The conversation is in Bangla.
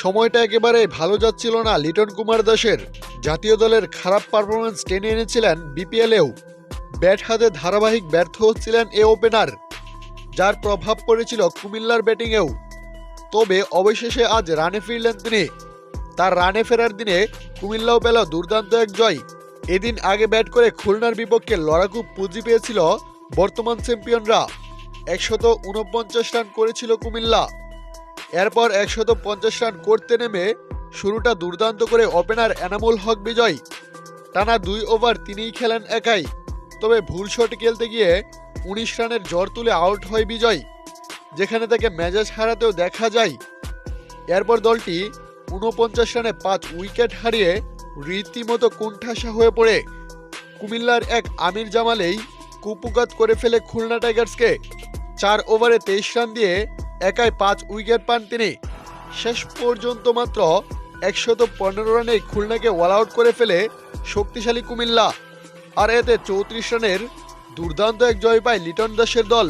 সময়টা একেবারে ভালো যাচ্ছিল না লিটন কুমার দাসের। জাতীয় দলের খারাপ পারফরমেন্স টেনে এনেছিলেন বিপিএলেও। ব্যাট হাতে ধারাবাহিক ব্যর্থ হচ্ছিলেন এ ওপেনার যার প্রভাব পড়েছিল কুমিল্লার ব্যাটিংয়েও তবে অবশেষে আজ রানে ফিরলেন তিনি। তার রানে ফেরার দিনে কুমিল্লাও পেল দুর্দান্ত এক জয়। এদিন আগে ব্যাট করে খুলনার বিপক্ষে লড়াকু পুঁজি পেয়েছিল বর্তমান চ্যাম্পিয়নরা একশত উনপঞ্চাশ রান করেছিল কুমিল্লা। এরপর একশত পঞ্চাশ রান করতে নেমে শুরুটা দুর্দান্ত করে ওপেনার এনামুল হক বিজয়। টানা দুই ওভার তিনিই খেলেন একাই, তবে ভুল শট খেলতে গিয়ে উনিশ রানের জ্বর তুলে আউট হয় বিজয়, যেখানে তাকে মেজাজ হারাতেও দেখা যায়। এরপর দলটি উনপঞ্চাশ রানে পাঁচ উইকেট হারিয়ে রীতিমতো কুণ্ঠাসা হয়ে পড়ে। কুমিল্লার এক আমির জামালেই কুপুকাত করে ফেলে খুলনা টাইগার্সকে, চার ওভারে তেইশ রান দিয়ে একাই পাঁচ উইকেট পান তিনি। শেষ পর্যন্ত মাত্র একশত পনেরো রানে খুলনাকে ওয়াল আউট করে ফেলে শক্তিশালী কুমিল্লা। আর এতে চৌত্রিশ রানের দুর্দান্ত এক জয় পায় লিটন দাসের দল।